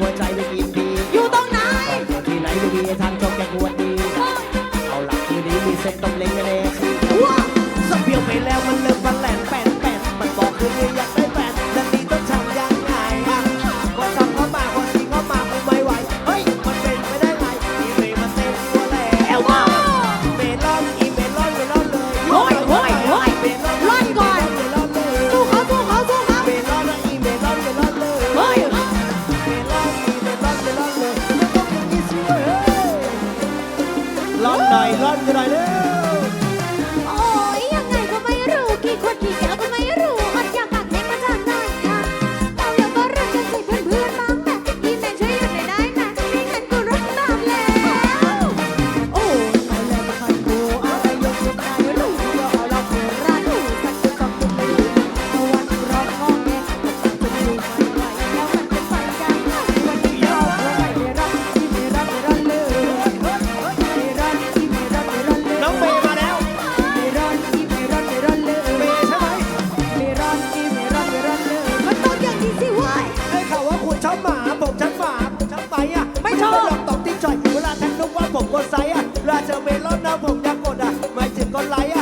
หัวใจไปกินดีอยู่ตรงไหนเกิดที่ไหนก็ดีทางจบแกปวดดี เอาหลักคือดีมีเซ็ตต้มเล้งกันเองสเปียวไปแล้วมัน ผมอยากกดอะไม่ถึงก็ไลค์อะ